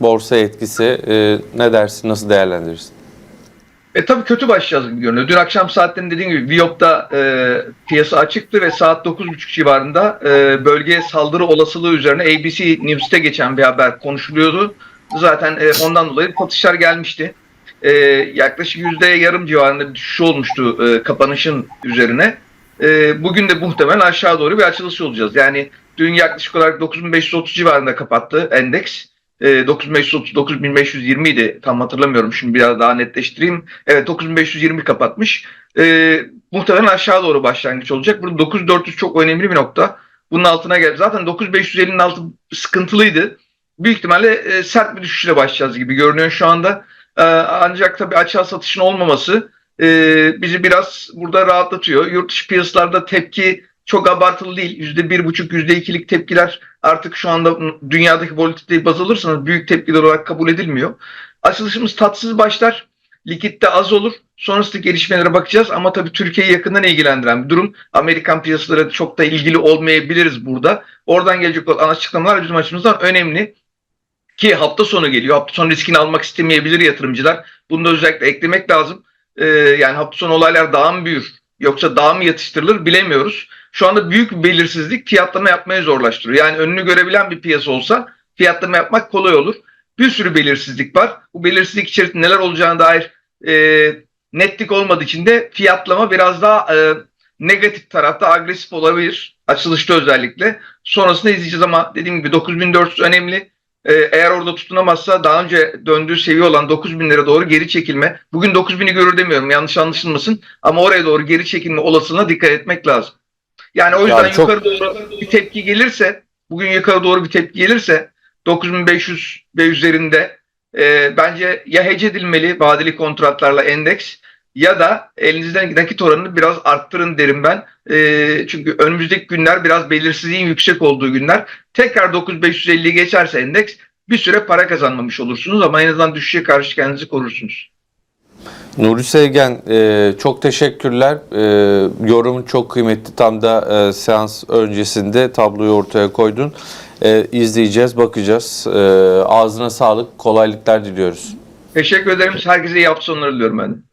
Borsa etkisi e, ne dersin, nasıl değerlendirirsin? E tabii kötü başlayacağız gibi görünüyor. Dün akşam saatlerinde dediğim gibi Viyop'ta e, piyasa açıktı ve saat 9.30 civarında e, bölgeye saldırı olasılığı üzerine ABC News'te geçen bir haber konuşuluyordu. Zaten e, ondan dolayı satışlar gelmişti. E, yaklaşık yüzde yarım civarında bir düşüş olmuştu e, kapanışın üzerine. E, bugün de muhtemelen aşağı doğru bir açılış olacağız. Yani dün yaklaşık olarak 9530 civarında kapattı endeks. E, 9530 9520 idi tam hatırlamıyorum şimdi biraz daha netleştireyim. Evet 9520 kapatmış. E, muhtemelen aşağı doğru başlangıç olacak. Burada 9400 çok önemli bir nokta. Bunun altına geldi. Zaten 9550'nin altı sıkıntılıydı. Büyük ihtimalle e, sert bir düşüşle başlayacağız gibi görünüyor şu anda. E, ancak tabii açığa satışın olmaması e, bizi biraz burada rahatlatıyor. Yurt dışı piyasalarda tepki çok abartılı değil. %1,5, %2'lik tepkiler artık şu anda dünyadaki volatiliteyi baz alırsanız büyük tepkiler olarak kabul edilmiyor. Açılışımız tatsız başlar. Likitte az olur. Sonrasındaki gelişmelere bakacağız ama tabii Türkiye'yi yakından ilgilendiren bir durum. Amerikan piyasaları çok da ilgili olmayabiliriz burada. Oradan gelecek olan açıklamalar bizim açımızdan önemli. Ki hafta sonu geliyor. Hafta sonu riskini almak istemeyebilir yatırımcılar. Bunu da özellikle eklemek lazım. Ee, yani hafta sonu olaylar daha mı büyür yoksa daha mı yatıştırılır bilemiyoruz. Şu anda büyük bir belirsizlik fiyatlama yapmayı zorlaştırıyor. Yani önünü görebilen bir piyasa olsa fiyatlama yapmak kolay olur. Bir sürü belirsizlik var. Bu belirsizlik içerisinde neler olacağına dair e, netlik olmadığı için de fiyatlama biraz daha e, negatif tarafta agresif olabilir. Açılışta özellikle. Sonrasında izleyeceğiz ama dediğim gibi 9400 önemli. Ee, eğer orada tutunamazsa daha önce döndüğü seviye olan 9000'lere doğru geri çekilme. Bugün 9000'i görür demiyorum yanlış anlaşılmasın ama oraya doğru geri çekilme olasılığına dikkat etmek lazım. Yani o yüzden Yani çok- yukarı doğru bir tepki gelirse bugün yukarı doğru bir tepki gelirse 9500 ve üzerinde e, bence ya hece edilmeli vadeli kontratlarla endeks ya da elinizden nakit oranını biraz arttırın derim ben. E, çünkü önümüzdeki günler biraz belirsizliğin yüksek olduğu günler. Tekrar 9550'yi geçerse endeks bir süre para kazanmamış olursunuz ama en azından düşüşe karşı kendinizi korursunuz. Nuri Sevgen e, çok teşekkürler. E, yorumun çok kıymetli. Tam da e, seans öncesinde tabloyu ortaya koydun. E, izleyeceğiz, bakacağız. E, ağzına sağlık, kolaylıklar diliyoruz. Teşekkür ederim. Herkese iyi hafta sonları diliyorum ben. de.